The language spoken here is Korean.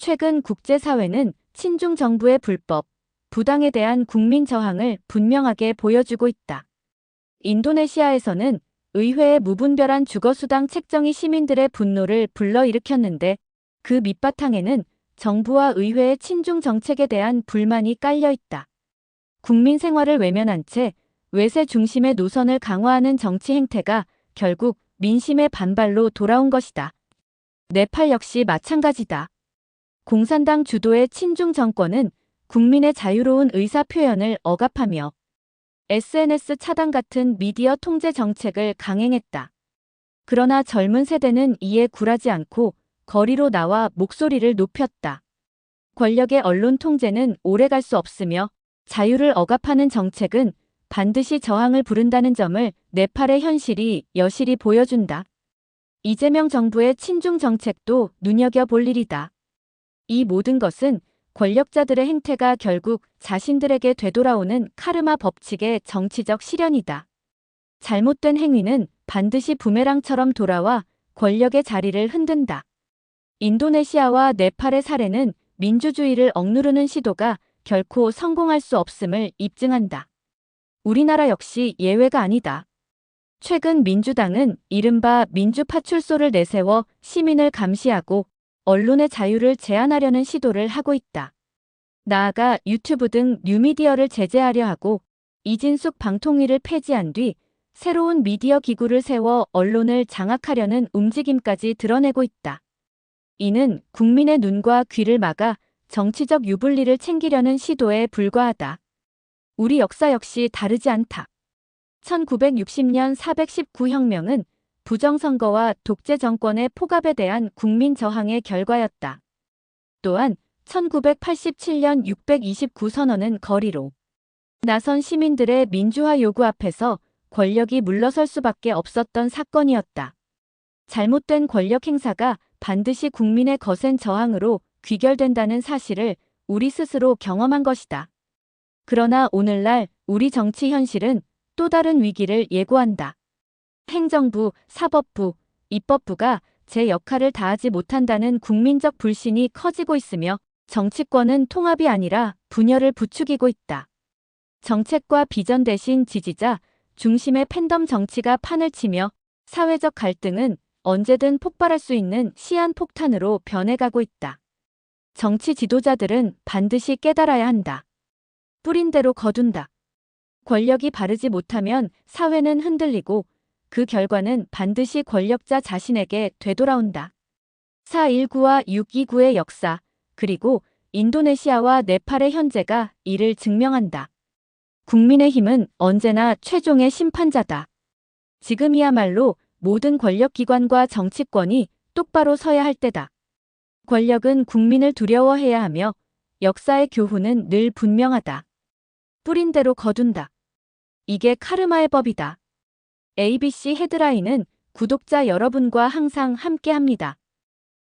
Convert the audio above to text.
최근 국제사회는 친중 정부의 불법, 부당에 대한 국민 저항을 분명하게 보여주고 있다. 인도네시아에서는 의회의 무분별한 주거수당 책정이 시민들의 분노를 불러일으켰는데 그 밑바탕에는 정부와 의회의 친중 정책에 대한 불만이 깔려 있다. 국민 생활을 외면한 채 외세 중심의 노선을 강화하는 정치 행태가 결국 민심의 반발로 돌아온 것이다. 네팔 역시 마찬가지다. 공산당 주도의 친중 정권은 국민의 자유로운 의사 표현을 억압하며 SNS 차단 같은 미디어 통제 정책을 강행했다. 그러나 젊은 세대는 이에 굴하지 않고 거리로 나와 목소리를 높였다. 권력의 언론 통제는 오래 갈 수 없으며 자유를 억압하는 정책은 반드시 저항을 부른다는 점을 네팔의 현실이 여실히 보여준다. 이재명 정부의 친중 정책도 눈여겨볼 일이다. 이 모든 것은 권력자들의 행태가 결국 자신들에게 되돌아오는 카르마 법칙의 정치적 실현이다. 잘못된 행위는 반드시 부메랑처럼 돌아와 권력의 자리를 흔든다. 인도네시아와 네팔의 사례는 민주주의를 억누르는 시도가 결코 성공할 수 없음을 입증한다. 우리나라 역시 예외가 아니다. 최근 민주당은 이른바 민주파출소를 내세워 시민을 감시하고 언론의 자유를 제한하려는 시도를 하고 있다. 나아가 유튜브 등 뉴미디어를 제재하려 하고 이진숙 방통위를 폐지한 뒤 새로운 미디어 기구를 세워 언론을 장악하려는 움직임까지 드러내고 있다. 이는 국민의 눈과 귀를 막아 정치적 유불리를 챙기려는 시도에 불과하다. 우리 역사 역시 다르지 않다. 1960년 419혁명은 부정선거와 독재 정권의 포갑에 대한 국민 저항의 결과였다. 또한 1987년 629 선언은 거리로 나선 시민들의 민주화 요구 앞에서 권력이 물러설 수밖에 없었던 사건이었다. 잘못된 권력 행사가 반드시 국민의 거센 저항으로 귀결된다는 사실을 우리 스스로 경험한 것이다. 그러나 오늘날 우리 정치 현실은 또 다른 위기를 예고한다. 행정부, 사법부, 입법부가 제 역할을 다하지 못한다는 국민적 불신이 커지고 있으며 정치권은 통합이 아니라 분열을 부추기고 있다. 정책과 비전 대신 지지자, 중심의 팬덤 정치가 판을 치며 사회적 갈등은 언제든 폭발할 수 있는 시한폭탄으로 변해가고 있다. 정치 지도자들은 반드시 깨달아야 한다. 뿌린 대로 거둔다. 권력이 바르지 못하면 사회는 흔들리고 그 결과는 반드시 권력자 자신에게 되돌아온다. 4.19와 6.29의 역사, 그리고 인도네시아와 네팔의 현재가 이를 증명한다. 국민의힘은 언제나 최종의 심판자다. 지금이야말로 모든 권력기관과 정치권이 똑바로 서야 할 때다. 권력은 국민을 두려워해야 하며 역사의 교훈은 늘 분명하다. 뿌린 대로 거둔다. 이게 카르마의 법이다. ABC 헤드라인은 구독자 여러분과 항상 함께합니다.